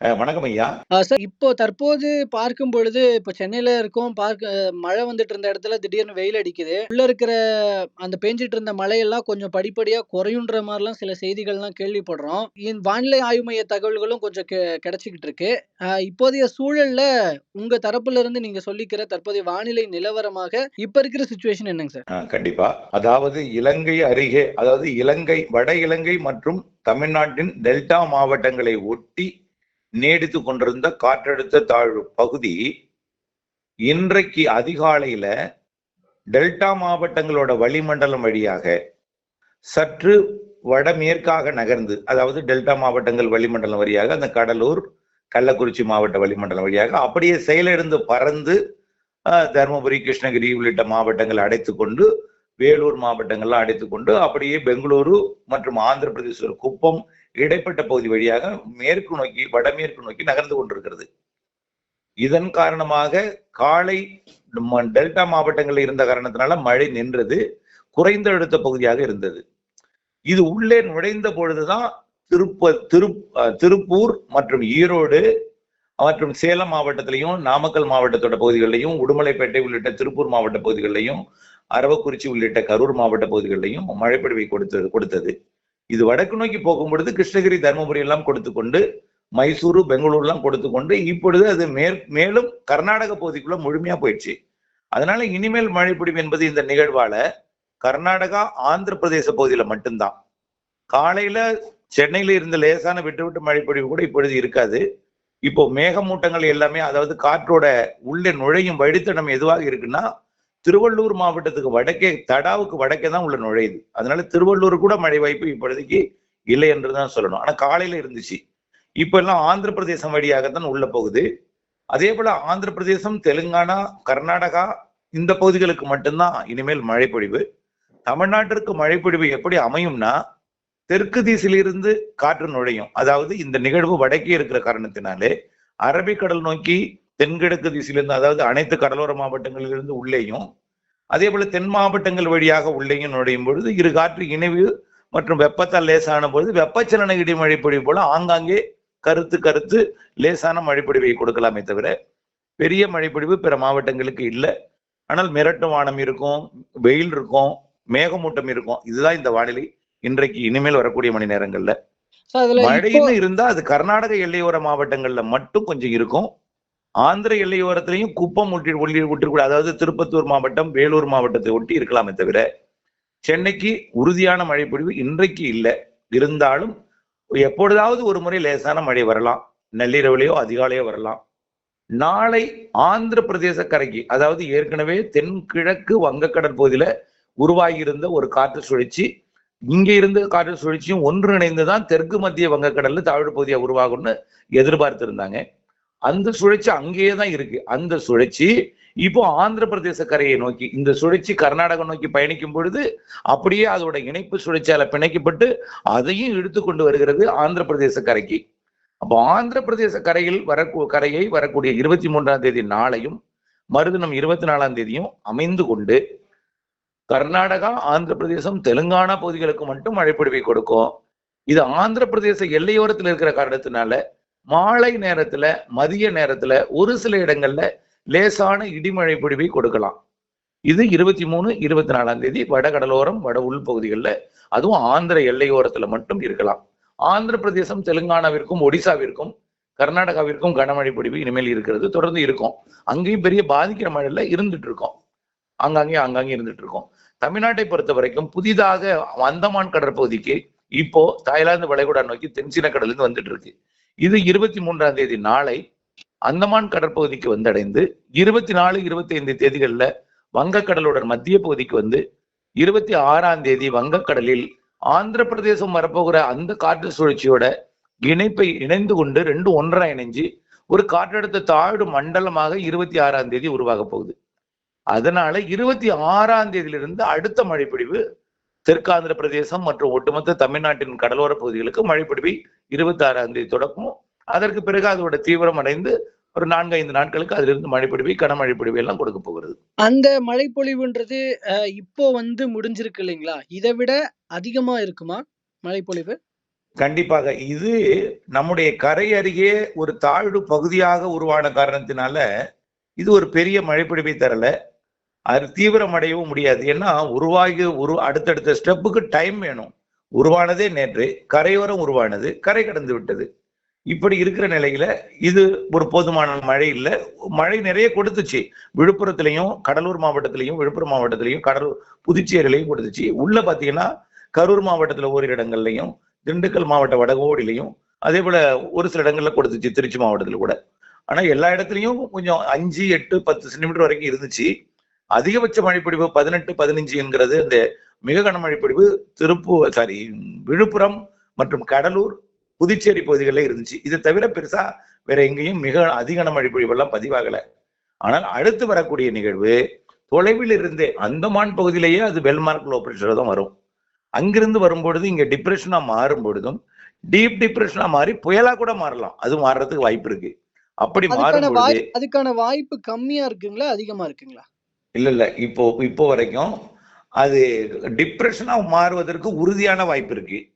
வணக்கம் ஐயா. சார் இப்போ தற்போது பார்க்கும் பொழுது இப்போ சென்னையில இருக்கோம் பார்க்க மழை வந்துட்டு இருந்த இடத்துல திடீர்னு வெயில் அடிக்குது. உள்ள இருக்கிற அந்த பெஞ்சிட்டு இருந்த மழையெல்லாம் கொஞ்சம் படிப்படியா குறையுன்ற மாதிரிலாம் சில செய்திகள்லாம் கேள்விப்படுறோம். வானிலை ஆய்வு மைய தகவல்களும் கொஞ்சம் கிடைச்சிக்கிட்டு இருக்கு. இப்போதைய சூழல்ல உங்க தரப்புல இருந்து நீங்க சொல்லிக்கிற தற்போதைய வானிலை நிலவரமாக இப்ப இருக்கிற சுச்சுவேஷன் என்னங்க சார்? கண்டிப்பா. அதாவது இலங்கை அருகே அதாவது இலங்கை வட இலங்கை மற்றும் தமிழ்நாட்டின் டெல்டா மாவட்டங்களை ஒட்டி நீடித்து கொண்டிருந்த காற்றழுத்த தாழ்வு பகுதி இன்றைக்கு அதிகாலையில டெல்டா மாவட்டங்களோட வளிமண்டலம் வழியாக சற்று வடமேற்காக நகர்ந்து அதாவது டெல்டா மாவட்டங்கள் வளிமண்டலம் வழியாக அந்த கடலூர் கள்ளக்குறிச்சி மாவட்ட வளிமண்டலம் வழியாக அப்படியே செயலிழந்து பறந்து தருமபுரி கிருஷ்ணகிரி உள்ளிட்ட மாவட்டங்களை அடைத்து கொண்டு வேலூர் மாவட்டங்கள்லாம் அடைத்து கொண்டு அப்படியே பெங்களூரு மற்றும் ஆந்திர பிரதேச குப்பம் இடைப்பட்ட பகுதி வழியாக மேற்கு நோக்கி வடமேற்கு நோக்கி நகர்ந்து கொண்டிருக்கிறது. இதன் காரணமாக காலை டெல்டா மாவட்டங்களில் இருந்த காரணத்தினால மழை நின்றது குறைந்த அழுத்த பகுதியாக இருந்தது. இது உள்ளே நுழைந்த பொழுதுதான் திருப்ப திரு திருப்பூர் மற்றும் ஈரோடு மற்றும் சேலம் மாவட்டத்திலையும் நாமக்கல் மாவட்டத்தோட பகுதிகளிலையும் உடுமலைப்பேட்டை உள்ளிட்ட திருப்பூர் மாவட்ட பகுதிகளிலையும் அரவக்குறிச்சி உள்ளிட்ட கரூர் மாவட்ட பகுதிகளிலையும் மழைப்பொழிவை கொடுத்தது கொடுத்தது. இது வடக்கு நோக்கி போகும் பொழுது கிருஷ்ணகிரி தருமபுரி எல்லாம் கொடுத்து கொண்டு மைசூரு பெங்களூர் எல்லாம் கொடுத்து கொண்டு இப்பொழுது அது மேற் மேலும் கர்நாடக பகுதிக்குள்ள முழுமையா போயிடுச்சு. அதனால இனிமேல் மழைப்பொழிவு என்பது இந்த நிகழ்வால கர்நாடகா ஆந்திர பிரதேச பகுதியில மட்டும்தான். காலையில சென்னையில இருந்த லேசான விட்டு விட்டு மழைப்பொழிவு கூட இப்பொழுது இருக்காது. இப்போ மேகமூட்டங்கள் எல்லாமே அதாவது காற்றோட உள்ளே நுழையும் வழித்தடம் எதுவாக இருக்குன்னா திருவள்ளூர் மாவட்டத்துக்கு வடக்கே தடாவுக்கு வடக்கே தான் உள்ள நுழையுது. அதனால திருவள்ளூர் கூட மழை வாய்ப்பு இப்பொழுதைக்கு இல்லை என்று தான் சொல்லணும். ஆனா காலையில இருந்துச்சு. இப்ப எல்லாம் ஆந்திர பிரதேசம் வழியாகத்தான் உள்ள போகுது. அதே போல ஆந்திர பிரதேசம் தெலுங்கானா கர்நாடகா இந்த பகுதிகளுக்கு மட்டும்தான் இனிமேல் மழைப்பொழிவு தமிழ்நாட்டிற்கு மழைப்பொழிவு எப்படி அமையும்னா தெற்கு திசையிலிருந்து காற்று நுழையும். அதாவது இந்த நிகழ்வு வடக்கே இருக்கிற காரணத்தினாலே அரபிக்கடல் நோக்கி தென்கிழக்கு திசையிலிருந்து அதாவது அனைத்து கடலோர மாவட்டங்களிலிருந்து உள்ளேயும் அதே போல தென் மாவட்டங்கள் வழியாக உள்ளேயும் நுழையும் பொழுது இரு காற்று இணைவு மற்றும் வெப்பத்தால் லேசான பொழுது வெப்பச்சலன இடிமழை பொழிவு போல ஆங்காங்கே கருத்து கருத்து லேசான மழைப்பொழிவை கொடுக்கலாமே தவிர பெரிய மழைப்பொழிவு பிற மாவட்டங்களுக்கு இல்லை. ஆனால் மிரட்டும் வானம் இருக்கும் வெயில் இருக்கும் மேகமூட்டம் இருக்கும். இதுதான் இந்த வானிலை இன்றைக்கு இனிமேல் வரக்கூடிய மணி நேரங்கள்ல. மழைன்னு இருந்தா அது கர்நாடக எல்லையோர மாவட்டங்கள்ல மட்டும் கொஞ்சம் இருக்கும். ஆந்திர எல்லையோரத்திலையும் குப்பம் ஒட்டி ஒட்டி விட்டுக்கூடாது அதாவது திருப்பத்தூர் மாவட்டம் வேலூர் மாவட்டத்தை ஒட்டி இருக்கலாமே தவிர சென்னைக்கு உறுதியான மழை பொழிவு இன்றைக்கு இல்லை. இருந்தாலும் எப்பொழுதாவது ஒரு முறை லேசான மழை வரலாம். நள்ளிரவுலையோ அதிகாலையோ வரலாம். நாளை ஆந்திர பிரதேச கரைக்கு அதாவது ஏற்கனவே தென்கிழக்கு வங்கக்கடல் பகுதியில் உருவாகியிருந்த ஒரு காற்று சுழற்சி இங்கே இருந்த காற்று சுழற்சியும் ஒன்றிணைந்து தான் தெற்கு மத்திய வங்கக்கடல்ல தாழ்வு பகுதியாக உருவாகும்னு எதிர்பார்த்திருந்தாங்க. அந்த சுழற்சி அங்கேயே தான் இருக்கு. அந்த சுழற்சி இப்போ ஆந்திர பிரதேச கரையை நோக்கி இந்த சுழற்சி கர்நாடகம் நோக்கி பயணிக்கும் பொழுது அப்படியே அதோட இணைப்பு சுழற்சியால பிணைக்கப்பட்டு அதையும் இழுத்து கொண்டு வருகிறது ஆந்திர பிரதேச கரைக்கு. அப்போ ஆந்திர பிரதேச கரையில் வர கரையை வரக்கூடிய இருபத்தி மூன்றாம் தேதி நாளையும் மறுதினம் இருபத்தி நாலாம் தேதியும் அமைந்து கொண்டு கர்நாடகா ஆந்திர பிரதேசம் தெலுங்கானா பகுதிகளுக்கு மட்டும் மழைப்பொழிவை கொடுக்கும். இது ஆந்திர பிரதேச எல்லையோரத்தில் இருக்கிற காரணத்தினால மாலை நேரத்துல மதிய நேரத்துல ஒரு சில இடங்கள்ல லேசான இடிமழை பொழிவை கொடுக்கலாம். இது இருபத்தி மூணு இருபத்தி நாலாம் தேதி வடகடலோரம் வட உள்பகுதிகளில் அதுவும் ஆந்திர எல்லையோரத்துல மட்டும் இருக்கலாம். ஆந்திர பிரதேசம் தெலுங்கானாவிற்கும் ஒடிசாவிற்கும் கர்நாடகாவிற்கும் கனமழை பொழிவு இனிமேல் இருக்கிறது தொடர்ந்து இருக்கும். அங்கேயும் பெரிய பாதிக்கிற மழையில இருந்துட்டு இருக்கோம் ஆங்காங்கே ஆங்காங்கே இருந்துட்டு இருக்கோம் தமிழ்நாட்டை பொறுத்த வரைக்கும் புதிதாக அந்தமான் கடற்பகுதிக்கு இப்போ தாய்லாந்து வளைகுடா நோக்கி தென்சீன கடலுக்கு வந்துட்டு இருக்கு இது இருபத்தி மூன்றாம் தேதி நாளை அந்தமான் கடற்பகுதிக்கு வந்தடைந்து இருபத்தி நாலு இருபத்தி ஐந்து தேதிகள்ல வங்கக்கடலோட மத்திய பகுதிக்கு வந்து இருபத்தி ஆறாம் தேதி வங்கக்கடலில் ஆந்திர பிரதேசம் வரப்போகிற அந்த காற்று சுழற்சியோட இணைப்பை இணைந்து கொண்டு ரெண்டு ஒன்றா இணைஞ்சு ஒரு காற்றழுத்த தாழ்வு மண்டலமாக இருபத்தி ஆறாம் தேதி உருவாக போகுது. அதனால இருபத்தி ஆறாம் தேதியிலிருந்து அடுத்த மழைப்பிடிவு தெற்காந்திர பிரதேசம் மற்றும் ஒட்டுமொத்த தமிழ்நாட்டின் கடலோர பகுதிகளுக்கு மழைப்பிடிவை இருபத்தி ஆறாம் தேதி தொடக்கும் அதற்கு பிறகு அதோட தீவிரம் அடைந்து ஒரு நான்கு ஐந்து நாட்களுக்கு அதிலிருந்து மழைப்பிடிவை கனமழை பிடிவை எல்லாம் கொடுக்க போகிறது. அந்த மழைப்பொழிவுன்றது இப்போ வந்து முடிஞ்சிருக்கு இல்லைங்களா? இதை விட அதிகமா இருக்குமா மழைப்பொழிவு? கண்டிப்பாக. இது நம்முடைய கரை அருகே ஒரு தாழ்வு பகுதியாக உருவான காரணத்தினால இது ஒரு பெரிய மழைப்பிடிப்பை தரல. அது தீவிரமடையவும் முடியாது. ஏன்னா உருவாகி உரு அடுத்தடுத்த ஸ்டெப்புக்கு டைம் வேணும். உருவானதே நேற்று கரையோரம் உருவானது கரை கடந்து விட்டது. இப்படி இருக்கிற நிலையில இது ஒரு போதுமான மழை இல்லை. மழை நிறைய கொடுத்துச்சு. விழுப்புரத்திலையும் கடலூர் மாவட்டத்திலையும் விழுப்புரம் மாவட்டத்திலையும் கடலூர் புதுச்சேரியிலையும் கொடுத்துச்சு. உள்ள பாத்தீங்கன்னா கரூர் மாவட்டத்துல ஓரிரு இடங்கள்லையும் திண்டுக்கல் மாவட்ட வடகோடிலையும் அதே போல ஒரு சில இடங்கள்ல கொடுத்துச்சு திருச்சி மாவட்டத்துல கூட. ஆனா எல்லா இடத்துலயும் கொஞ்சம் அஞ்சு எட்டு பத்து சென்டிமீட்டர் வரைக்கும் இருந்துச்சு. அதிகபட்ச மழைப்பிடிவு பதினெட்டு பதினஞ்சு என்கிறது இந்த மிக கனமழைப்பிடிவு திருப்பூர் சாரி விழுப்புரம் மற்றும் கடலூர் புதுச்சேரி பகுதிகளில் இருந்துச்சு. இது தவிர பெருசா வேற எங்கேயும் மிக அதிக மழைப்பொழிவு எல்லாம் பதிவாகல. ஆனால் அடுத்து வரக்கூடிய நிகழ்வு தொலைவில் இருந்தே அந்தமான் பகுதியிலேயே அது வெல்மார்க் லோ பிரஷர் தான் வரும். அங்கிருந்து வரும்பொழுது இங்க டிப்ரெஷனா மாறும் பொழுதும் டீப் டிப்ரெஷனா மாறி புயலா கூட மாறலாம். அது மாறுறதுக்கு வாய்ப்பு இருக்கு. அப்படி மாறும் அதுக்கான வாய்ப்பு கம்மியா இருக்குங்களா அதிகமா இருக்குங்களா? இல்லை இல்லை இப்போ இப்போ வரைக்கும் அது டிப்ரெஷனாக மாறுவதற்கு உறுதியான வாய்ப்பு இருக்கு.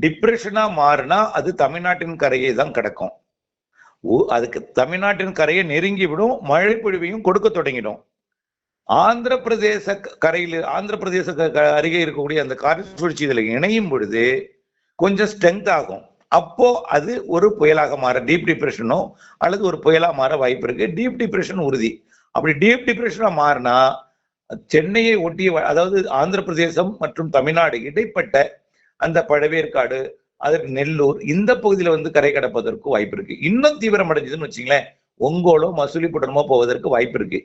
டிப்ரெஷனாக மாறினா அது தமிழ்நாட்டின் கரையை தான் கிடக்கும். அதுக்கு தமிழ்நாட்டின் கரையை நெருங்கி விடும் மழை பொழிவையும் கொடுக்க தொடங்கிடும். ஆந்திர பிரதேச கரையில் ஆந்திர பிரதேச க- அருகே இருக்கக்கூடிய அந்த காற்று சுழற்சி இதில் இணையும் பொழுது கொஞ்சம் ஸ்ட்ரென்த் ஆகும். அப்போ அது ஒரு புயலாக மாற டீப் டிப்ரெஷனோ அல்லது ஒரு புயலாக மாற வாய்ப்பு இருக்கு. டீப் டிப்ரெஷன் உறுதி. அப்படி டீப் டிப்ரெஷனா மாறினா சென்னையை ஒட்டிய அதாவது ஆந்திர பிரதேசம் மற்றும் தமிழ்நாடு இடைப்பட்ட அந்த பழவேற்காடு அதற்கு நெல்லூர் இந்த பகுதியில வந்து கரை கடப்பதற்கு வாய்ப்பு இருக்கு. இன்னும் தீவிரம் அடைஞ்சதுன்னு வச்சுங்களேன் ஒங்கோலோ மசூலிப்புடனமோ போவதற்கு வாய்ப்பு இருக்கு.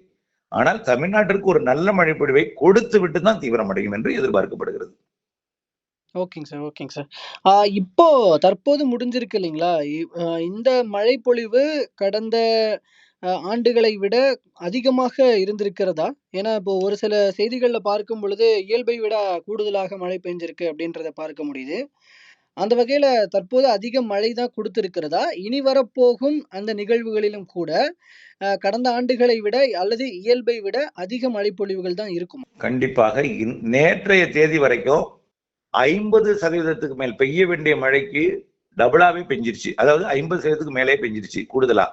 ஆனால் தமிழ்நாட்டிற்கு ஒரு நல்ல மழைப்பொழிவை கொடுத்து விட்டு தான் தீவிரம் அடையும் என்று எதிர்பார்க்கப்படுகிறது. ஓகேங்க சார் ஓகேங்க சார். ஆஹ் இப்போ தற்போது முடிஞ்சிருக்கு இல்லைங்களா? இந்த மழைப்பொழிவு கடந்த ஆண்டுகளை விட அதிகமாக இருந்திருக்கிறதா? ஏன்னா இப்போ ஒரு சில செய்திகளில் பார்க்கும் பொழுது இயல்பை விட கூடுதலாக மழை பெஞ்சிருக்கு அப்படின்றத பார்க்க முடியுது. அந்த வகையில் தற்போது அதிக மழை தான் கொடுத்திருக்கிறதா? இனி வரப்போகும் அந்த நிகழ்வுகளிலும் கூட கடந்த ஆண்டுகளை விட அல்லது இயல்பை விட அதிக மழைப்பொழிவுகள் தான் இருக்கும். கண்டிப்பாக. இன்- நேற்றைய தேதி வரைக்கும் ஐம்பது சதவீதத்துக்கு மேல் பெய்ய வேண்டிய மழைக்கு டபுளாவே பெஞ்சிருச்சு. அதாவது ஐம்பது சதவீதத்துக்கு மேலே பெஞ்சிருச்சு கூடுதலா.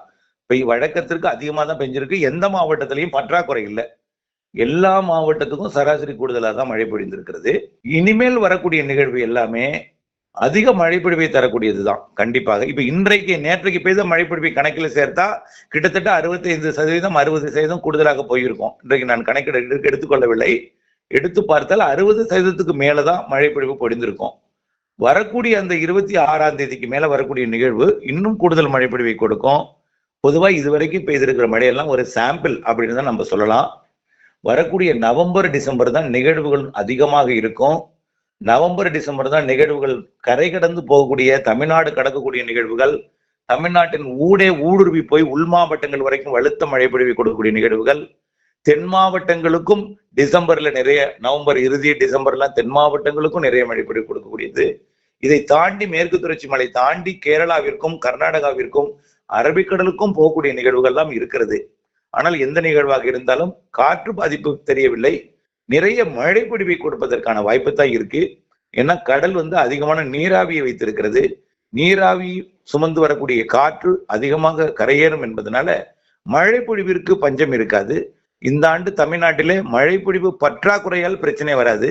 வழக்கத்திற்கு அதிகமாக தான் பெஞ்சிருக்கு. எந்த மாவட்டத்திலையும் பற்றாக்குறை இல்லை. எல்லா மாவட்டத்துக்கும் சராசரி கூடுதலாக தான் மழை பொழிந்திருக்கிறது. இனிமேல் வரக்கூடிய நிகழ்வு எல்லாமே அதிக மழைப்பொழிவை தரக்கூடியதுதான் கண்டிப்பாக. இப்போ இன்றைக்கு நேற்றைக்கு பெய்த மழைப்பொழிவை கணக்கில் சேர்த்தா கிட்டத்தட்ட 65% சதவீதம் அறுபது சதவீதம் கூடுதலாக போயிருக்கும். இன்றைக்கு நான் கணக்கிட எடுத்துக்கொள்ளவில்லை. எடுத்து பார்த்தால் அறுபது சதவீதத்துக்கு மேலே தான் மழைப்பொழிவு பொழிந்திருக்கும். வரக்கூடிய அந்த இருபத்தி ஆறாம் தேதிக்கு மேலே வரக்கூடிய நிகழ்வு இன்னும் கூடுதல் மழைப்பொழிவை கொடுக்கும். பொதுவா இதுவரைக்கும் பெய்திருக்கிற மழையெல்லாம் ஒரு சாம்பிள் அப்படின்னு தான் நம்ம சொல்லலாம். வரக்கூடிய நவம்பர் டிசம்பர் தான் நிகழ்வுகள் அதிகமாக இருக்கும். நவம்பர் டிசம்பர் தான் நிகழ்வுகள் கரை கடந்து போகக்கூடிய தமிழ்நாடு கடக்கக்கூடிய நிகழ்வுகள் தமிழ்நாட்டின் ஊடே ஊடுருவி போய் உள் மாவட்டங்கள் வரைக்கும் வலுத்த மழைப்பொழிவை கொடுக்கக்கூடிய நிகழ்வுகள். தென் மாவட்டங்களுக்கும் டிசம்பர்ல நிறைய நவம்பர் இறுதி டிசம்பர்லாம் தென் மாவட்டங்களுக்கும் நிறைய மழைப்பொழிவு கொடுக்கக்கூடியது. இதை தாண்டி மேற்கு தொடர்ச்சி மலை தாண்டி கேரளாவிற்கும் கர்நாடகாவிற்கும் அரபிக்கடலுக்கும் போகக்கூடிய நிகழ்வுகள்லாம் இருக்கிறது. ஆனால் எந்த நிகழ்வாக இருந்தாலும் காற்று பாதிப்பு தெரியவில்லை. நிறைய மழை பிடிவை கொடுப்பதற்கான வாய்ப்பு தான் இருக்கு. ஏன்னா கடல் வந்து அதிகமான நீராவியை வைத்திருக்கிறது. நீராவி சுமந்து வரக்கூடிய காற்று அதிகமாக கரையேறும் என்பதனால மழை பொழிவிற்கு பஞ்சம் இருக்காது. இந்த ஆண்டு தமிழ்நாட்டிலே மழை பொழிவு பற்றாக்குறையால் பிரச்சனை வராது.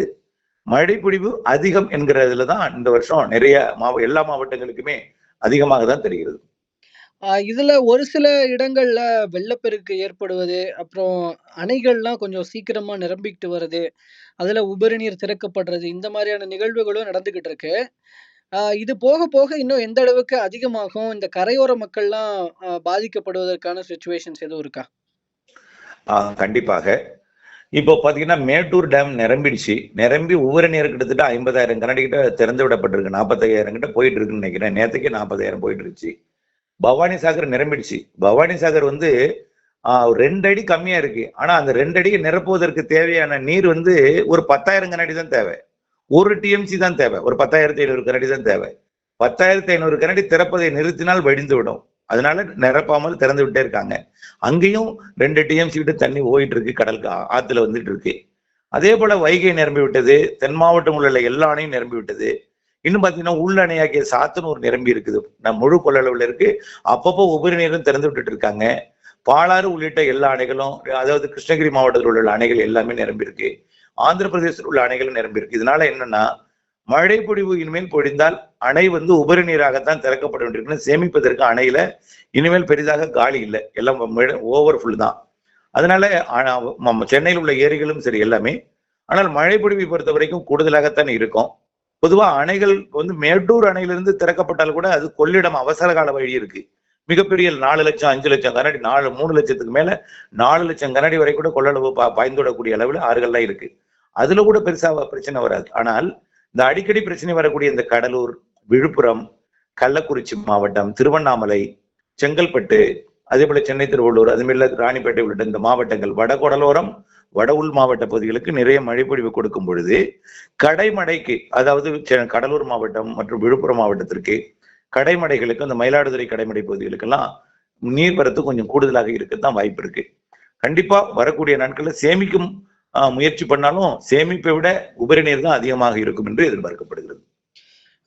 மழை பொழிவு அதிகம் என்கிறதுல தான் இந்த வருஷம் நிறைய மாவ எல்லா மாவட்டங்களுக்குமே அதிகமாக தான் தெரிகிறது. ஆஹ் இதுல ஒரு சில இடங்கள்ல வெள்ளப்பெருக்கு ஏற்படுவது அப்புறம் அணைகள்லாம் கொஞ்சம் சீக்கிரமா நிரம்பிக்கிட்டு வருது அதுல உபரி நீர் திறக்கப்படுறது இந்த மாதிரியான நிகழ்வுகளும் நடந்துகிட்டு இருக்கு. இது போக போக இன்னும் எந்த அளவுக்கு அதிகமாகும் இந்த கரையோர மக்கள்லாம் பாதிக்கப்படுவதற்கான சுச்சுவேஷன்ஸ் எதுவும் இருக்கா? கண்டிப்பாக. இப்போ பார்த்தீங்கன்னா மேட்டூர் டேம் நிரம்பிடுச்சு. நிரம்பி உபரி நீர் கிட்டத்தட்ட ஐம்பதாயிரம் கனடி கிட்ட திறந்து விடப்பட்டிருக்கு நாற்பத்தையாயிரம் கிட்ட போயிட்டு இருக்குன்னு நினைக்கிறேன். நேற்றுக்கே நாற்பதாயிரம் போயிட்டு இருந்துச்சு. பவானி சாகர் நிரம்பிடுச்சு. பவானி சாகர் வந்து ரெண்டு அடி கம்மியா இருக்கு. ஆனா அந்த ரெண்டு அடியை நிரப்புவதற்கு தேவையான நீர் வந்து ஒரு பத்தாயிரம் கனடி தான் தேவை. ஒரு டிஎம்சி தான் தேவை. ஒரு பத்தாயிரத்தி ஐநூறு கனடி தான் தேவை. பத்தாயிரத்தி ஐநூறு கனடி திறப்பதை நிறுத்தினால் வடிந்து விடும் அதனால நிரப்பாமல் திறந்து விட்டே இருக்காங்க. அங்கேயும் ரெண்டு டிஎம்சி விட்டு தண்ணி ஓயிட்டு இருக்கு கடலுக்கு ஆத்துல வந்துட்டு இருக்கு அதே போல வைகை நிரம்பி விட்டது தென் மாவட்டம் உள்ள எல்லா அணையும் நிரம்பி விட்டது இன்னும் பாத்தீங்கன்னா உள்ளணையாகிய சாத்துன்னு சாத்தனூர் நிரம்பி இருக்குது. நம்ம முழு கொள்ளளவுல இருக்கு. அப்பப்போ உபரி நீரும் திறந்து விட்டுட்டு இருக்காங்க. பாலாறு உள்ளிட்ட எல்லா அணைகளும் அதாவது கிருஷ்ணகிரி மாவட்டத்தில் உள்ள அணைகள் எல்லாமே நிரம்பி இருக்கு. ஆந்திர பிரதேசத்தில் உள்ள அணைகளும் நிரம்பி இருக்கு. இதனால என்னன்னா மழை பொழிவு இனிமேல் பொழிந்தால் அணை வந்து உபரி நீராகத்தான் திறக்கப்பட வேண்டியிருக்குன்னு சேமிப்பதற்கு அணையில இனிமேல் பெரிதாக காலி இல்லை. எல்லாம் ஓவர் ஃபுல் தான். அதனால சென்னையில் உள்ள ஏரிகளும் சரி எல்லாமே ஆனால் மழை பொழிவை பொறுத்த வரைக்கும் கூடுதலாகத்தான் இருக்கும். பொதுவா அணைகள் வந்து மேட்டூர் அணையிலிருந்து திறக்கப்பட்டால் கூட அது கொள்ளிடம் அவசர கால வழி இருக்கு. மிகப்பெரிய நாலு லட்சம் அஞ்சு லட்சம் கனடி நாலு மூணு லட்சத்துக்கு மேல நாலு லட்சம் கனடி வரை கூட கொள்ளளவு பா- அளவில் ஆறுகள்லாம் இருக்கு. அதுல கூட பெருசா பிரச்சனை வராது. ஆனால் இந்த அடிக்கடி பிரச்சனை வரக்கூடிய இந்த கடலூர் விழுப்புரம் கள்ளக்குறிச்சி மாவட்டம் திருவண்ணாமலை செங்கல்பட்டு அதே போல சென்னை திருவள்ளூர் அதுமாரில ராணிப்பேட்டை உள்ளிட்ட இந்த மாவட்டங்கள் வடகொடலோரம் வட உள் மாவட்ட பகுதிகளுக்கு நிறைய மழைப்பொழிவு கொடுக்கும் பொழுது கடைமடைக்கு அதாவது கடலூர் மாவட்டம் மற்றும் விழுப்புரம் மாவட்டத்திற்கு கடைமடைகளுக்கு அந்த மயிலாடுதுறை கடைமடை பகுதிகளுக்கெல்லாம் நீர்வரத்து கொஞ்சம் கூடுதலாக இருக்கத்தான் வாய்ப்பு இருக்கு. கண்டிப்பா வரக்கூடிய நாட்களில் சேமிக்கும் ஆஹ், முயற்சி பண்ணாலும் சேமிப்பை விட உபரி நீர் தான் அதிகமாக இருக்கும் என்று எதிர்பார்க்கப்படுகிறது.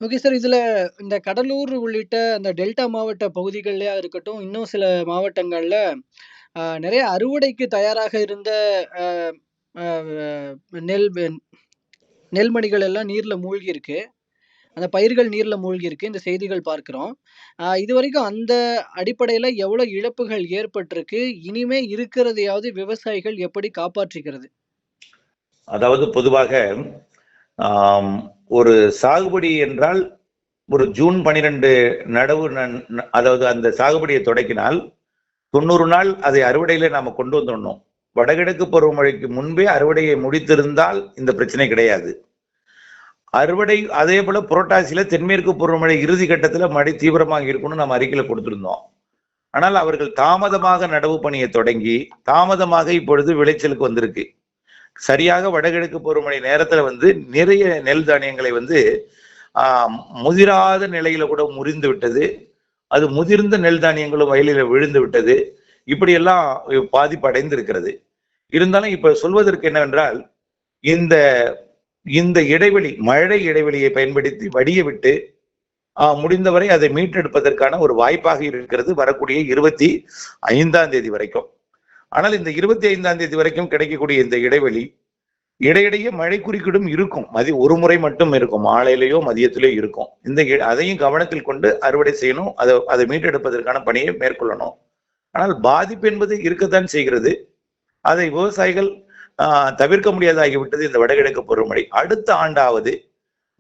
ஓகே சார் இதுல இந்த கடலூர் உள்ளிட்ட அந்த டெல்டா மாவட்ட பகுதிகள்லயா இருக்கட்டும் இன்னும் சில மாவட்டங்கள்ல நிறைய அறுவடைக்கு தயாராக இருந்த நெல் நெல்மணிகள் எல்லாம் நீர்ல மூழ்கி இருக்கு அந்த பயிர்கள் நீர்ல மூழ்கி இருக்கு இந்த செய்திகள் பார்க்கிறோம். இது வரைக்கும் அந்த அடிப்படையில எவ்வளவு இழப்புகள் ஏற்பட்டிருக்கு? இனிமே இருக்கிறதையாவது விவசாயிகள் எப்படி காப்பாற்றிக்கிறது? அதாவது பொதுவாக ஒரு சாகுபடி என்றால் ஒரு ஜூன் பனிரெண்டு நடவு நன்- அதாவது அந்த சாகுபடியை தொடக்கினால் தொண்ணூறு நாள் அதை அறுவடையில நாம கொண்டு வந்துடணும். வடகிழக்கு பருவமழைக்கு முன்பே அறுவடையை முடித்திருந்தால் இந்த பிரச்சனை கிடையாது. அறுவடை அதே போல புரட்டாசியில தென்மேற்கு பருவமழை இறுதி கட்டத்துல மழை தீவிரமாக இருக்கும்னு நம்ம அறிக்கையில கொடுத்திருந்தோம். ஆனால் அவர்கள் தாமதமாக நடவு பணியை தொடங்கி தாமதமாக இப்பொழுது விளைச்சலுக்கு வந்திருக்கு. சரியாக வடகிழக்கு பருவமழை நேரத்துல வந்து நிறைய நெல் தானியங்களை வந்து ஆஹ், முதிராத நிலையில கூட முறிந்து விட்டது. அது முதிர்ந்த நெல் தானியங்களும் வயலில விழுந்து விட்டது இப்படியெல்லாம் பாதிப்பு அடைந்திருக்கிறது இருந்தாலும் இப்ப சொல்வதற்கு என்னவென்றால் இந்த இந்த இடைவெளி மழை இடைவெளியை பயன்படுத்தி வடிய விட்டு முடிந்தவரை அதை மீட்டெடுப்பதற்கான ஒரு வாய்ப்பாக இருக்கிறது வரக்கூடிய இருபத்தி ஐந்தாம் தேதி வரைக்கும். ஆனால் இந்த இருபத்தி ஐந்தாம் தேதி வரைக்கும் கிடைக்கக்கூடிய இந்த இடைவெளி இடையிடையே மழை குறுக்கிடும் இருக்கும். மதிய ஒரு முறை மட்டும் இருக்கும். மாலையிலேயோ மதியத்திலேயோ இருக்கும். இந்த அதையும் கவனத்தில் கொண்டு அறுவடை செய்யணும். அதை அதை மீட்டெடுப்பதற்கான பணியை மேற்கொள்ளணும். ஆனால் பாதிப்பு என்பது இருக்கத்தான் செய்கிறது. அதை விவசாயிகள் ஆஹ், தவிர்க்க முடியாதாகிவிட்டது. இந்த வடகிழக்கு பருவமழை. அடுத்த ஆண்டாவது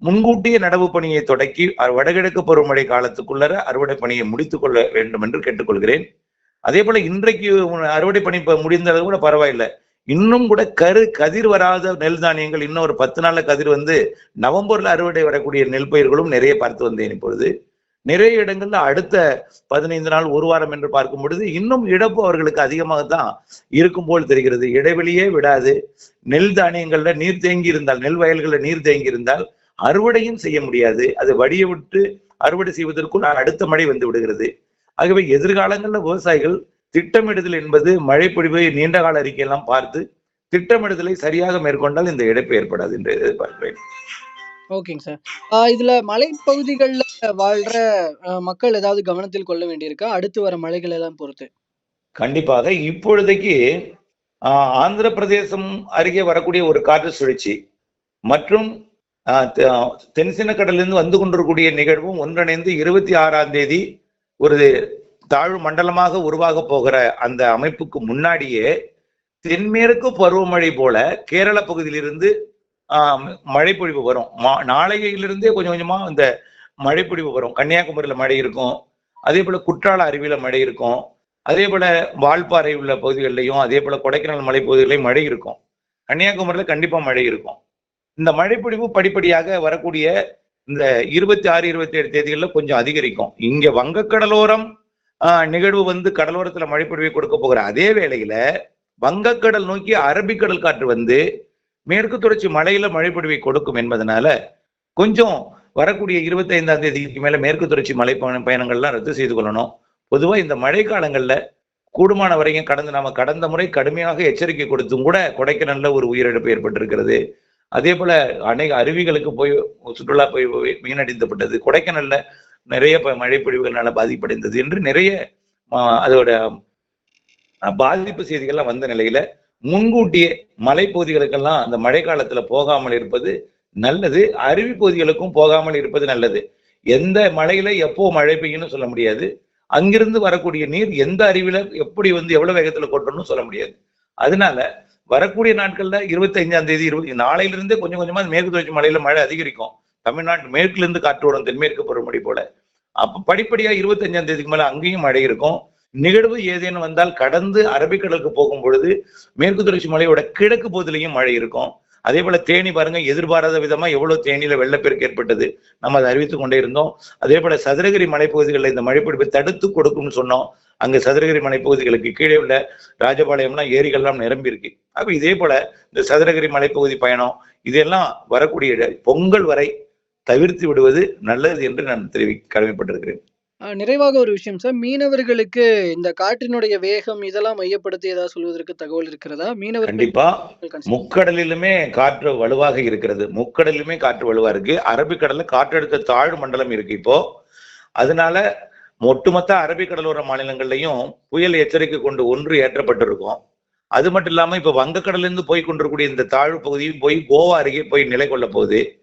முன்கூட்டிய நடவு பணியை தொடக்கி வடகிழக்கு பருவமழை காலத்துக்குள்ளர அறுவடை பணியை முடித்துக் கொள்ள வேண்டும் என்று கேட்டுக்கொள்கிறேன். அதே போல இன்றைக்கு அறுவடை பணி முடிந்த அளவு கூட பரவாயில்லை. இன்னும் கூட கரு கதிர் வராத நெல் தானியங்கள் இன்னும் ஒரு பத்து நாள்ல கதிர் வந்து நவம்பர்ல அறுவடை வரக்கூடிய நெல் பயிர்களும் நிறைய பார்த்து வந்தேன் இப்பொழுது. நிறைய இடங்கள்ல அடுத்த பதினைந்து நாள் ஒரு வாரம் என்று பார்க்கும் பொழுது இன்னும் இழப்பு அவர்களுக்கு அதிகமாக தான் இருக்கும் போல் தெரிகிறது. இடைவெளியே விடாது. நெல் தானியங்கள்ல நீர் தேங்கி இருந்தால் நெல் வயல்களில் நீர் தேங்கி இருந்தால் அறுவடையும் செய்ய முடியாது. அது வடிய விட்டு அறுவடை செய்வதற்குள் அடுத்த மழை வந்து விடுகிறது. ஆகவே எதிர்காலங்களில் விவசாயிகள் திட்டமிடுதல் என்பது மழை பொழிவை நீண்ட கால அறிக்கையெல்லாம் பார்த்து திட்டமிடுதலை சரியாக மேற்கொண்டால் இந்த இழப்பு ஏற்படாது என்று எதிர்பார்க்கிறேன். ஓகேங்க சார். இதுல மலைப்பகுதிகள்ல வாழ்ற மக்கள் ஏதாவது கவனத்தில் கொள்ள வேண்டியிருக்கா? அடுத்து வர மழைகள் எல்லாம் பொறுத்து. கண்டிப்பாக. இப்பொழுதைக்கு ஆந்திர பிரதேசம் அருகே வரக்கூடிய ஒரு காற்று சுழற்சி மற்றும் தென்சின கடலிலிருந்து வந்து கொண்டிருக்கக்கூடிய நிகழ்வும் ஒன்றிணைந்து இருபத்தி ஆறாம் தேதி ஒரு தாழ்வு மண்டலமாக உருவாக போகிற அந்த அமைப்புக்கு முன்னாடியே தென்மேற்கு பருவமழை போல கேரள பகுதியிலிருந்து மழைப்பொழிவு வரும். மா- நாளையிலிருந்தே கொஞ்சம் கொஞ்சமா இந்த மழைப்பொழிவு வரும். கன்னியாகுமரியில மழை இருக்கும். அதே போல குற்றால அருவியில மழை இருக்கும். அதே போல வால்பாறை உள்ள பகுதிகளிலையும் அதே போல கொடைக்கானல் மலை பகுதிகளிலையும் மழை இருக்கும். கன்னியாகுமரியில கண்டிப்பா மழை இருக்கும். இந்த மழைப்பொழிவு படிப்படியாக வரக்கூடிய இந்த இருபத்தி ஆறு இருபத்தி ஏழு தேதிகளில் கொஞ்சம் அதிகரிக்கும். இங்க வங்கக்கடலோரம் நிகழ்வு வந்து கடலோரத்துல மழைப்பொழிவை கொடுக்க போகிற அதே வேளையில வங்கக்கடல் நோக்கி அரபிக்கடல் காற்று வந்து மேற்கு தொடர்ச்சி மலையில மழைப்பொழிவை கொடுக்கும் என்பதனால கொஞ்சம் வரக்கூடிய இருபத்தி ஐந்தாம் தேதிக்கு மேல மேற்கு தொடர்ச்சி மலை பயண- பயணங்கள்லாம் ரத்து செய்து கொள்ளணும். பொதுவா இந்த மழை காலங்கள்ல கூடுமான வரைக்கும் கடந்து நாம கடந்த முறை கடுமையாக எச்சரிக்கை கொடுத்தும் கூட கொடைக்கானல்ல ஒரு உயிரிழப்பு ஏற்பட்டிருக்கிறது. அதே போல அநேக அருவிகளுக்கு போய் சுற்றுலா போய் போய் வீணடிக்கப்பட்டது. கொடைக்கானல்ல நிறைய மழைப்பொழிவுகள்னால பாதிப்படைந்தது என்று நிறைய அதோட பாதிப்பு செய்திகள்லாம் வந்த நிலையில முன்கூட்டியே மலைப்பகுதிகளுக்கெல்லாம் அந்த மழை காலத்துல போகாமல் இருப்பது நல்லது அருவி பகுதிகளுக்கும் போகாமல் இருப்பது நல்லது. எந்த மழையில எப்போ மழை பெய்யும்னு சொல்ல முடியாது. அங்கிருந்து வரக்கூடிய நீர் எந்த அருவில எப்படி வந்து எவ்வளவு வேகத்துல கொட்டணும்னு சொல்ல முடியாது. அதனால வரக்கூடிய நாட்கள்ல இருபத்தி ஐந்தாம் தேதி இருபத்தி நாளையிலிருந்தே கொஞ்சம் கொஞ்சமா மேற்கு தொடர்ச்சி மலையில மழை அதிகரிக்கும். தமிழ்நாட்டு மேற்குலேருந்து காற்று வரும் தென்மேற்கு பருவமழை போல. அப்போ படிப்படியாக இருபத்தஞ்சாம் தேதிக்கு மேலே அங்கேயும் மழை இருக்கும். நிகழ்வு ஏதேனும் வந்தால் கடந்து அரபிக்கடலுக்கு போகும் பொழுது மேற்கு தொடர்ச்சி மலையோட கிழக்கு பகுதியிலையும் மழை இருக்கும். அதே போல தேனி பாருங்க எதிர்பாராத விதமா எவ்வளவு தேனியில வெள்ளப்பெருக்கு ஏற்பட்டது நம்ம அதை அறிவித்துக் கொண்டே இருந்தோம். அதே போல சதுரகிரி மலைப்பகுதிகளில் இந்த மழைப்பிடிப்பை தடுத்து கொடுக்கும்னு சொன்னோம். அங்க சதுரகிரி மலைப்பகுதிகளுக்கு கீழே உள்ள ராஜபாளையம்லாம் ஏரிகள்லாம் நிரம்பி இருக்கு அப்ப இதே போல இந்த சதுரகிரி மலைப்பகுதி பயணம் இதெல்லாம் வரக்கூடிய பொங்கல் வரை தவிர்த்து விடுவது நல்லது என்று நான் தெரிவி கடமைப்பட்டிருக்கிறேன். நிறைவாக ஒரு விஷயம் சார். மீனவர்களுக்கு இந்த காற்றினுடைய வேகம் இதெல்லாம் மையப்படுத்தி ஏதாவது சொல்வதற்கு தகவல் இருக்கிறதா? மீனவர்கள் கண்டிப்பா. முக்கடலிலுமே காற்று வலுவாக இருக்கிறது. முக்கடலிலுமே காற்று வலுவா இருக்கு. அரபிக்கடல்ல காற்றழுத்த தாழ்வு மண்டலம் இருக்கு இப்போ. அதனால ஒட்டுமொத்த அரபிக்கடலோர மாநிலங்கள்லயும் புயல் எச்சரிக்கை கொண்டு ஒன்று ஏற்றப்பட்டிருக்கும். அது மட்டும் இல்லாம இப்ப வங்கக்கடல்ல இருந்து போய் கொண்டிருக்கக்கூடிய இந்த தாழ்வு பகுதியும் போய் கோவா அருகே போய் நிலை கொள்ள போகுது.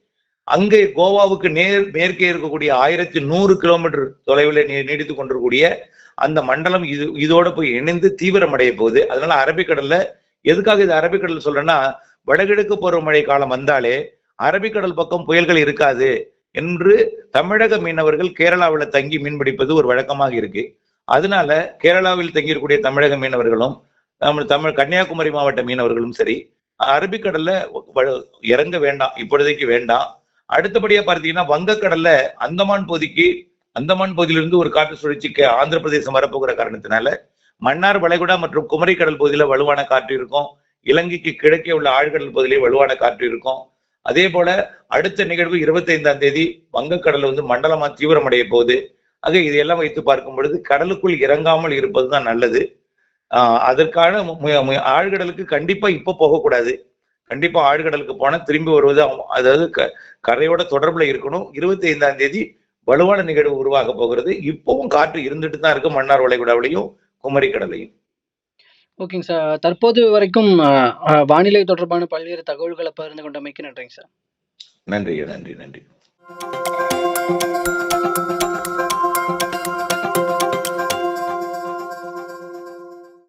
அங்கே கோவாவுக்கு நேர் மேற்கே இருக்கக்கூடிய ஆயிரத்தி நூறு கிலோமீட்டர் தொலைவில் நீ நீடித்து கொண்டிருக்கூடிய அந்த மண்டலம் இது இதோட போய் இணைந்து தீவிரமடைய போகுது. அதனால அரபிக்கடல்ல எதுக்காக இது அரபிக்கடல் சொல்றேன்னா வடகிழக்கு பருவமழை காலம் வந்தாலே அரபிக்கடல் பக்கம் புயல்கள் இருக்காது என்று தமிழக மீனவர்கள் கேரளாவில் தங்கி மீன்பிடிப்பது ஒரு வழக்கமாக இருக்கு. அதனால கேரளாவில் தங்கியிருக்கக்கூடிய தமிழக மீனவர்களும் நம்ம தமிழ் கன்னியாகுமரி மாவட்ட மீனவர்களும் சரி அரபிக்கடல்ல வ- இறங்க வேண்டாம் இப்பொழுதைக்கு வேண்டாம். அடுத்தபடியா பார்த்தீங்கன்னா வங்கக்கடல்ல அந்தமான் பகுதிக்கு அந்தமான் பகுதியிலிருந்து ஒரு காற்று சுழற்சிக்கு ஆந்திர பிரதேசம் வரப்போகிற காரணத்தினால மன்னார் வளைகுடா மற்றும் குமரிக்கடல் பகுதியில வலுவான காற்று இருக்கும். இலங்கைக்கு கிழக்கே உள்ள ஆழ்கடல் பகுதியிலே வலுவான காற்று இருக்கும். அதே போல அடுத்த நிகழ்வு இருபத்தி ஐந்தாம் தேதி வங்கக்கடல் வந்து மண்டலமா தீவிரமடைய போகுது. ஆக இதையெல்லாம் வைத்து பார்க்கும் பொழுது கடலுக்குள் இறங்காமல் இருப்பதுதான் நல்லது. ஆஹ் அதற்கான மு- ஆழ்கடலுக்கு கண்டிப்பா இப்ப போகக்கூடாது. கண்டிப்பா ஆழ்கடலுக்கு போனா திரும்பி வருவது அதாவது கரையோட தொடர்புல இருக்கணும். இருபத்தி ஐந்தாம் தேதி வலுவான நிகழ்வு உருவாக போகிறது. இப்பவும் காற்று இருந்துட்டு தான் இருக்கு. மன்னார் வளைகுடாவிலையும் குமரி கடலையும் ஓகேங்க சார். தற்போது வரைக்கும் வானிலை தொடர்பான பல்வேறு தகவல்களை பகிர்ந்து கொண்டமைக்கு நன்றிங்க சார். நன்றி நன்றி நன்றி.